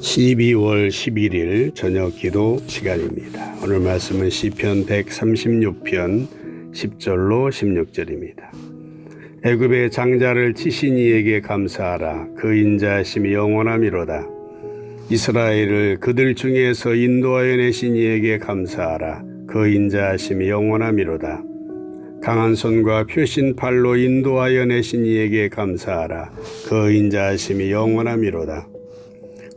12월 11일 저녁 기도 시간입니다. 오늘 말씀은 시편 136편 10절로 16절입니다. 애굽의 장자를 치신 이에게 감사하라 그 인자심이 영원함이로다. 이스라엘을 그들 중에서 인도하여 내신 이에게 감사하라 그 인자심이 영원함이로다. 강한 손과 표신 팔로 인도하여 내신 이에게 감사하라 그 인자심이 영원함이로다.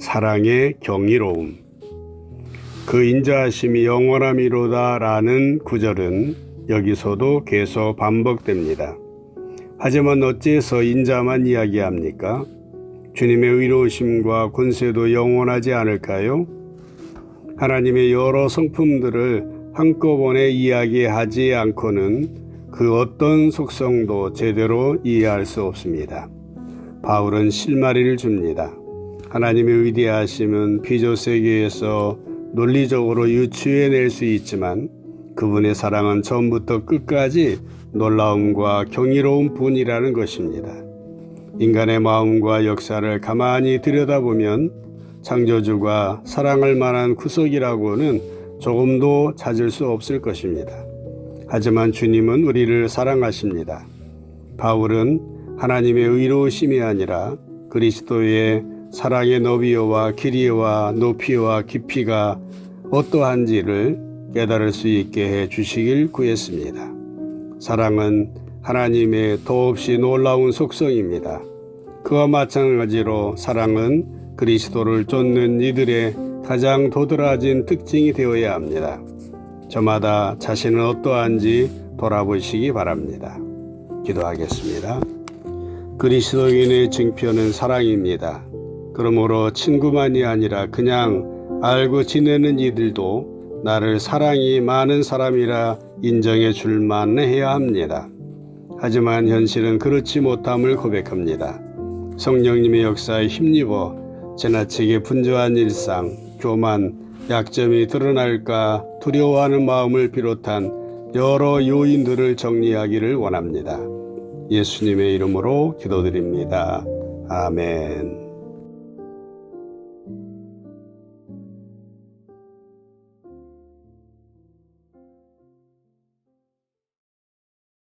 사랑의 경이로움. 그 인자하심이 영원함이로다라는 구절은 여기서도 계속 반복됩니다. 하지만 어째서 인자만 이야기합니까? 주님의 의로우심과 권세도 영원하지 않을까요? 하나님의 여러 성품들을 한꺼번에 이야기하지 않고는 그 어떤 속성도 제대로 이해할 수 없습니다. 바울은 실마리를 줍니다. 하나님의 위대하심은 피조 세계에서 논리적으로 유추해낼 수 있지만 그분의 사랑은 처음부터 끝까지 놀라움과 경이로운 분이라는 것입니다. 인간의 마음과 역사를 가만히 들여다보면 창조주가 사랑할 만한 구석이라고는 조금도 찾을 수 없을 것입니다. 하지만 주님은 우리를 사랑하십니다. 바울은 하나님의 의로우심이 아니라 그리스도의 사랑의 너비와 길이와 높이와 깊이가 어떠한지를 깨달을 수 있게 해 주시길 구했습니다. 사랑은 하나님의 더없이 놀라운 속성입니다. 그와 마찬가지로 사랑은 그리스도를 쫓는 이들의 가장 도드라진 특징이 되어야 합니다. 저마다 자신은 어떠한지 돌아보시기 바랍니다. 기도하겠습니다. 그리스도인의 증표는 사랑입니다. 그러므로 친구만이 아니라 그냥 알고 지내는 이들도 나를 사랑이 많은 사람이라 인정해 줄 만 해야 합니다. 하지만 현실은 그렇지 못함을 고백합니다. 성령님의 역사에 힘입어 지나치게 분주한 일상, 교만, 약점이 드러날까 두려워하는 마음을 비롯한 여러 요인들을 정리하기를 원합니다. 예수님의 이름으로 기도드립니다. 아멘.